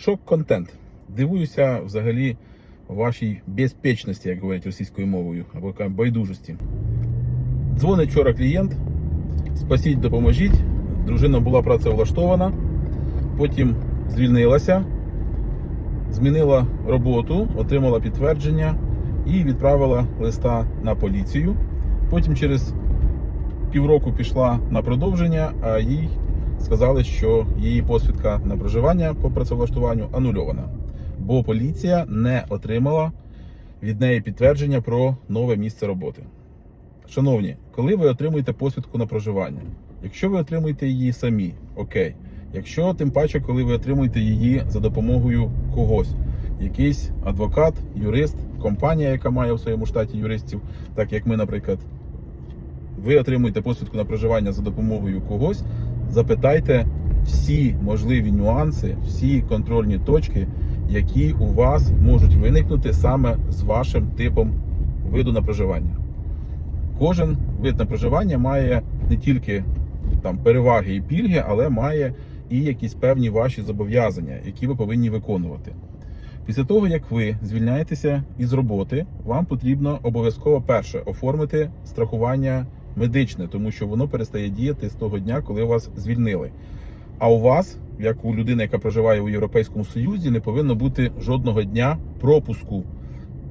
шок-контент. Дивуюся взагалі вашій безпечності, як говорять російською мовою, або байдужості. Дзвонить вчора клієнт, спасіть, допоможіть. Дружина була працевлаштована, потім звільнилася, змінила роботу, отримала підтвердження і відправила листа на поліцію. Потім через півроку пішла на продовження, а їй сказали, що її посвідка на проживання по працевлаштуванню анульована, бо поліція не отримала від неї підтвердження про нове місце роботи. Шановні, коли ви отримуєте посвідку на проживання, якщо ви отримуєте її самі, окей. Якщо тим паче, коли ви отримуєте її за допомогою когось, якийсь адвокат, юрист, компанія, яка має в своєму штаті юристів, так як ми, наприклад, ви отримуєте посвідку на проживання за допомогою когось, запитайте всі можливі нюанси, всі контрольні точки, які у вас можуть виникнути саме з вашим типом виду на проживання. Кожен вид на проживання має не тільки там переваги і пільги, але має і якісь певні ваші зобов'язання, які ви повинні виконувати. Після того, як ви звільняєтеся із роботи, вам потрібно обов'язково перше оформити страхування медичне, тому що воно перестає діяти з того дня, коли вас звільнили. А у вас, як у людини, яка проживає у Європейському Союзі, не повинно бути жодного дня пропуску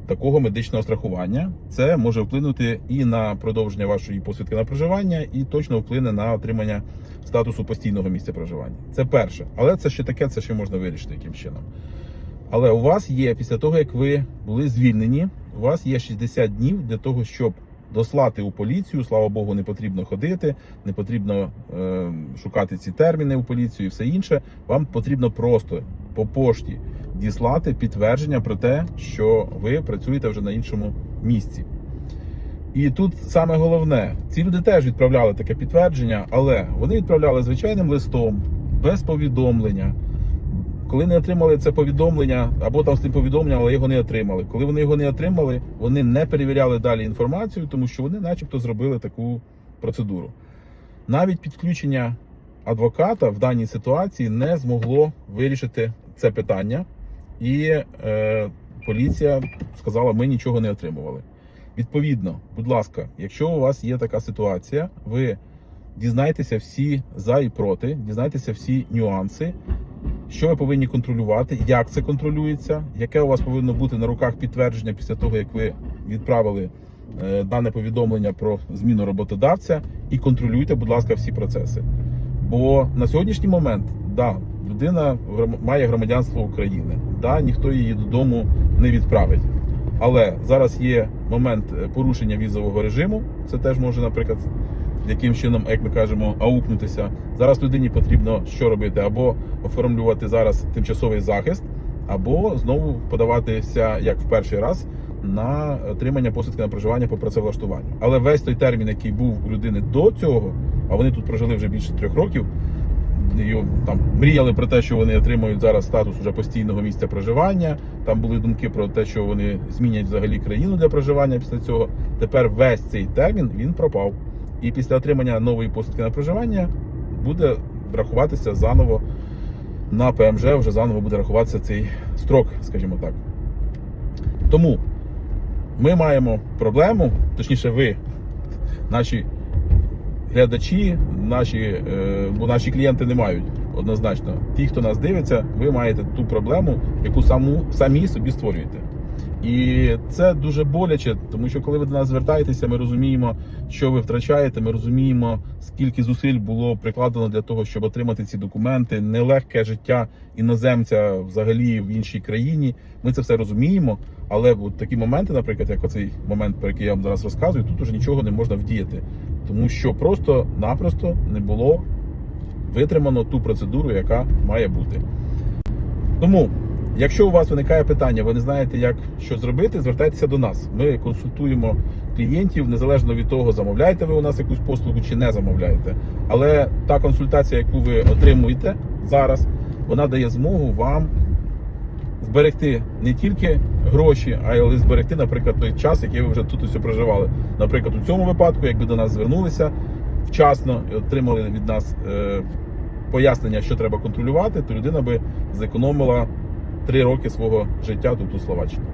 такого медичного страхування. Це може вплинути і на продовження вашої посвідки на проживання, і точно вплине на отримання статусу постійного місця проживання. Це перше, але це ще таке, це ще можна вирішити яким чином. Але у вас є після того, як ви були звільнені, у вас є 60 днів для того, щоб дослати у поліцію. Слава Богу, не потрібно ходити, не потрібно е, шукати ці терміни у поліцію і все інше. Вам потрібно просто по пошті діслати підтвердження про те, що ви працюєте вже на іншому місці. І тут саме головне, ці люди теж відправляли таке підтвердження, але вони відправляли звичайним листом, без повідомлення. Коли не отримали це повідомлення, або там з тим повідомленням, але його не отримали. Коли вони його не отримали, вони не перевіряли далі інформацію, тому що вони, начебто, зробили таку процедуру. Навіть підключення адвоката в даній ситуації не змогло вирішити це питання, і е, поліція сказала, ми нічого не отримували. Відповідно, будь ласка, якщо у вас є така ситуація, ви дізнайтеся всі за і проти, дізнайтеся всі нюанси, що ви повинні контролювати, як це контролюється, яке у вас повинно бути на руках підтвердження після того, як ви відправили е, дане повідомлення про зміну роботодавця, і контролюйте, будь ласка, всі процеси. Бо на сьогоднішній момент, да, людина має громадянство України, да, ніхто її додому не відправить. Але зараз є момент е, порушення візового режиму. Це теж може, наприклад, яким чином, як ми кажемо, аукнутися. Зараз людині потрібно що робити? Або оформлювати зараз тимчасовий захист, або знову подаватися як в перший раз на отримання посвідки на проживання по працевлаштуванню. Але весь той термін, який був у людини до цього, а вони тут прожили вже більше трьох років. Там мріяли про те, що вони отримують зараз статус уже постійного місця проживання. Там були думки про те, що вони змінять взагалі країну для проживання після цього. Тепер весь цей термін він пропав. І після отримання нової посвідки на проживання буде рахуватися заново на ПМЖ, вже заново буде рахуватися цей строк, скажімо так. Тому ми маємо проблему, точніше, ви, наші глядачі, наші, е, бо наші клієнти не мають однозначно. Ті, хто нас дивиться, ви маєте ту проблему, яку саму самі собі створюєте. І це дуже боляче, тому що коли ви до нас звертаєтеся, ми розуміємо, що ви втрачаєте. Ми розуміємо, скільки зусиль було прикладено для того, щоб отримати ці документи. Нелегке життя іноземця взагалі в іншій країні. Ми це все розуміємо. Але от такі моменти, наприклад, як оцей момент, про який я вам зараз розказую, тут уже нічого не можна вдіяти, тому що просто-напросто не було витримано ту процедуру, яка має бути. Тому, якщо у вас виникає питання, ви не знаєте, як що зробити, звертайтеся до нас. Ми консультуємо клієнтів незалежно від того, замовляєте ви у нас якусь послугу чи не замовляєте. Але та консультація, яку ви отримуєте зараз, вона дає змогу вам зберегти не тільки гроші, а й зберегти, наприклад, той час, який ви вже тут усе проживали. Наприклад, у цьому випадку, якби до нас звернулися вчасно і отримали від нас е, пояснення, що треба контролювати, то людина би зекономила 3 роки свого життя тут у Словаччині.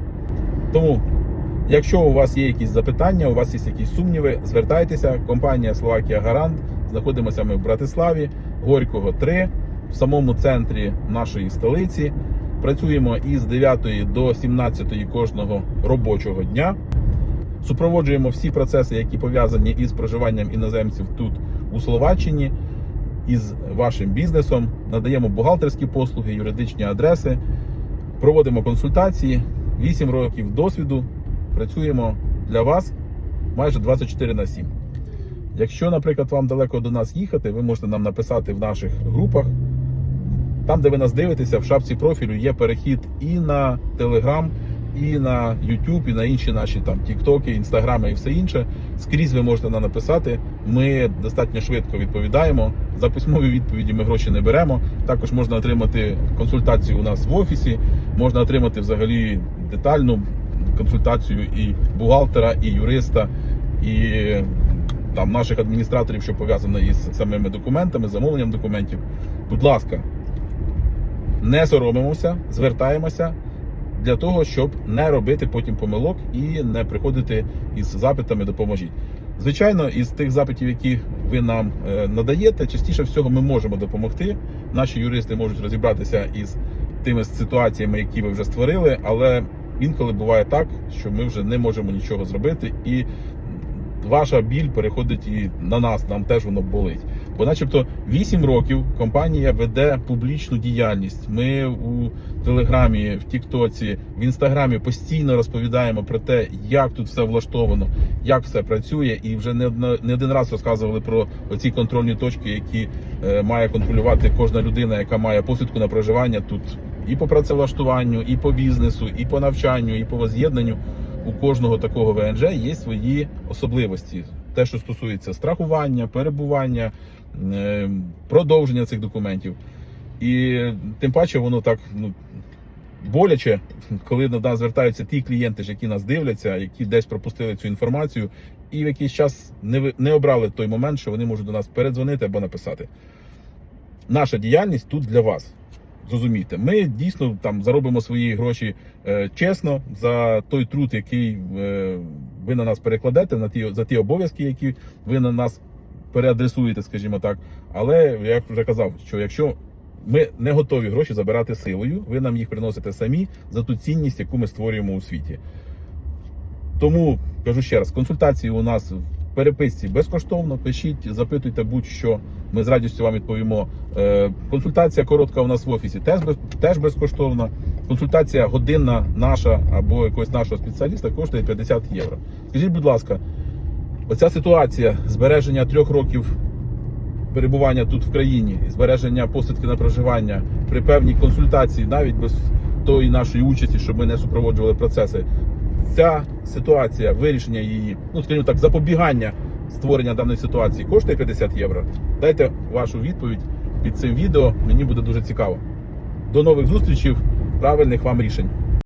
Тому, якщо у вас є якісь запитання, у вас є якісь сумніви, звертайтеся. Компанія Словакія Гарант. Знаходимося ми в Братиславі, Горького 3, в самому центрі нашої столиці. Працюємо із 9 до 17 кожного робочого дня. Супроводжуємо всі процеси, які пов'язані із проживанням іноземців тут у Словаччині, із вашим бізнесом. Надаємо бухгалтерські послуги, юридичні адреси, проводимо консультації. 8 років досвіду. Працюємо для вас майже 24 на 7. Якщо, наприклад, вам далеко до нас їхати, ви можете нам написати в наших групах. Там, де ви нас дивитеся, в шапці профілю є перехід і на Telegram, і на YouTube, і на інші наші там Тіктоки, Інстаграми і все інше. Скрізь ви можете нам написати. Ми достатньо швидко відповідаємо. За письмові відповіді ми гроші не беремо. Також можна отримати консультацію у нас в офісі, можна отримати взагалі детальну консультацію і бухгалтера, і юриста, і там наших адміністраторів, що пов'язано із самими документами, замовленням документів. Будь ласка, не соромимося, звертаємося для того, щоб не робити потім помилок і не приходити із запитами допоможіть. Звичайно, із тих запитів, які ви нам е, надаєте, частіше всього ми можемо допомогти. Наші юристи можуть розібратися із тими ситуаціями, які ви вже створили, але інколи буває так, що ми вже не можемо нічого зробити, і ваша біль переходить і на нас, нам теж воно болить. Бо, начебто, 8 років компанія веде публічну діяльність. Ми у Телеграмі, в Тіктоці, в Інстаграмі постійно розповідаємо про те, як тут все влаштовано, як все працює, і вже не не один раз розказували про оці контрольні точки, які е, має контролювати кожна людина, яка має посвідку на проживання тут і по працевлаштуванню, і по бізнесу, і по навчанню, і по воз'єднанню. У кожного такого ВНЖ є свої особливості. Те, що стосується страхування, перебування, продовження цих документів. І тим паче воно так ну, боляче, коли до нас звертаються ті клієнти, які нас дивляться, які десь пропустили цю інформацію, і в якийсь час не, не обрали той момент, що вони можуть до нас передзвонити або написати. Наша діяльність тут для вас. Зрозумійте, ми дійсно там заробимо свої гроші е, чесно за той труд, який е, ви на нас перекладете, на ті за ті обов'язки, які ви на нас переадресуєте, скажімо так. Але я вже казав, що якщо ми не готові гроші забирати силою, ви нам їх приносите самі за ту цінність, яку ми створюємо у світі. Тому кажу ще раз, консультації у нас в переписці безкоштовно. Пишіть, запитуйте будь-що. Ми з радістю вам відповімо. Е, Консультація коротка у нас в офісі теж безкоштовна. Консультація годинна наша або якогось нашого спеціаліста коштує 50 євро. Скажіть, будь ласка, оця ситуація збереження трьох років перебування тут в країні, збереження посвідки на проживання при певній консультації, навіть без тої нашої участі, щоб ми не супроводжували процеси. Ця ситуація, вирішення її, ну скажімо так, запобігання створення даної ситуації коштує 50 євро. Дайте вашу відповідь під цим відео. Мені буде дуже цікаво. До нових зустрічей, правильних вам рішень.